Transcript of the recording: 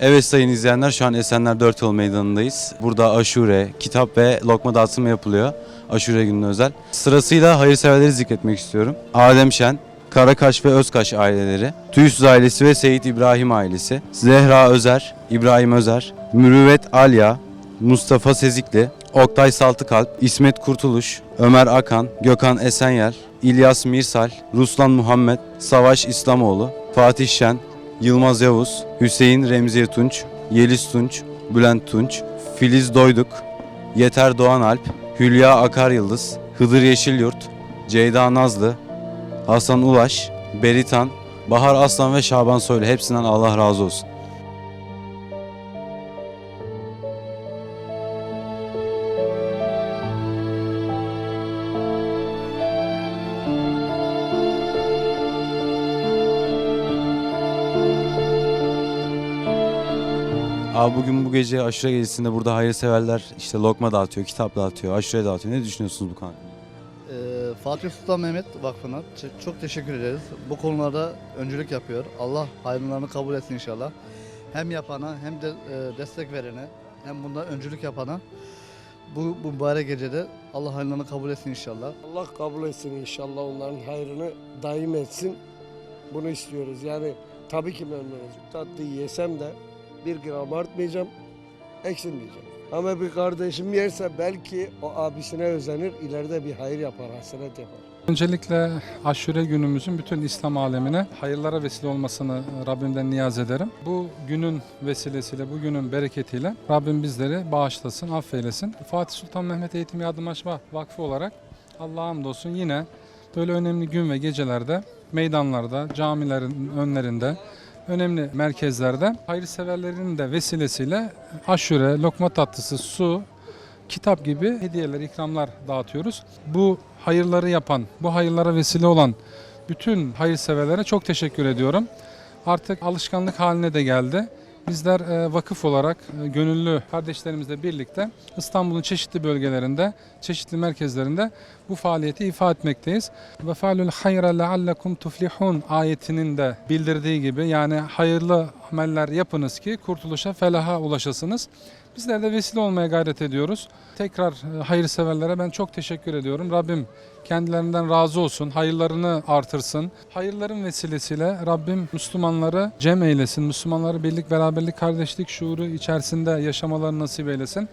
Evet sayın izleyenler şu an Esenler 4 Yol Meydanı'ndayız. Burada aşure, kitap ve lokma dağıtımı yapılıyor. Aşure gününe özel. Sırasıyla hayırseverleri zikretmek istiyorum. Adem Şen, Karakaş ve Özkaş aileleri, Tüysüz ailesi ve Seyit İbrahim ailesi, Zehra Özer, İbrahim Özer, Mürüvvet Alya, Mustafa Sezikli, Oktay Saltıkalp, İsmet Kurtuluş, Ömer Akan, Gökhan Esenyel, İlyas Mirsal, Ruslan Muhammed, Savaş İslamoğlu, Fatih Şen, Yılmaz Yavuz, Hüseyin Remziye Tunç, Yeliz Tunç, Bülent Tunç, Filiz Doyduk, Yeter Doğan Alp, Hülya Akar Yıldız, Hıdır Yeşilyurt, Ceyda Nazlı, Hasan Ulaş, Beritan, Bahar Aslan ve Şaban Soylu hepsinden Allah razı olsun. Abi bugün bu gece aşure gecesinde burada hayırseverler işte lokma dağıtıyor, kitap dağıtıyor, aşure dağıtıyor. Ne düşünüyorsunuz bu konu hakkında? Ee, Fatih Sultan Mehmet Vakfı'na çok teşekkür ederiz. Bu konularda öncülük yapıyor. Allah hayırlarını kabul etsin inşallah. Hem yapana hem de e, destek verene hem bunda öncülük yapana bu, bu mübarek gecede Allah hayırlarını kabul etsin inşallah. Allah kabul etsin inşallah onların hayrını daim etsin. Bunu istiyoruz. Yani tabii ki memnunuz. Tatlıyı yesem de bir gram artmayacağım, eksilmeyeceğim. Ama bir kardeşim yerse belki o abisine özenir, ileride bir hayır yapar, hasenet yapar. Öncelikle aşure günümüzün bütün İslam alemine hayırlara vesile olmasını Rabbimden niyaz ederim. Bu günün vesilesiyle, bu günün bereketiyle Rabbim bizleri bağışlasın, affeylesin. Fatih Sultan Mehmet Eğitim Yardımlaşma Vakfı olarak Allah'a hamdolsun yine böyle önemli gün ve gecelerde meydanlarda, camilerin önlerinde, önemli merkezlerde hayırseverlerin de vesilesiyle aşure, lokma tatlısı, su, kitap gibi hediyeler, ikramlar dağıtıyoruz. Bu hayırları yapan, bu hayırlara vesile olan bütün hayırseverlere çok teşekkür ediyorum. Artık alışkanlık haline de geldi. Bizler e, vakıf olarak e, gönüllü kardeşlerimizle birlikte İstanbul'un çeşitli bölgelerinde, çeşitli merkezlerinde bu faaliyeti ifa etmekteyiz. Ve falul hayra leallekum tuflihun ayetinin de bildirdiği gibi yani hayırlı ameller yapınız ki kurtuluşa, felaha ulaşasınız. Bizler de vesile olmaya gayret ediyoruz. Tekrar e, hayırseverlere ben çok teşekkür ediyorum. Rabbim kendilerinden razı olsun, hayırlarını artırsın. Hayırların vesilesiyle Rabbim Müslümanları cem eylesin, Müslümanları birlik, beraberlik, kardeşlik şuuru içerisinde yaşamalarını nasip eylesin.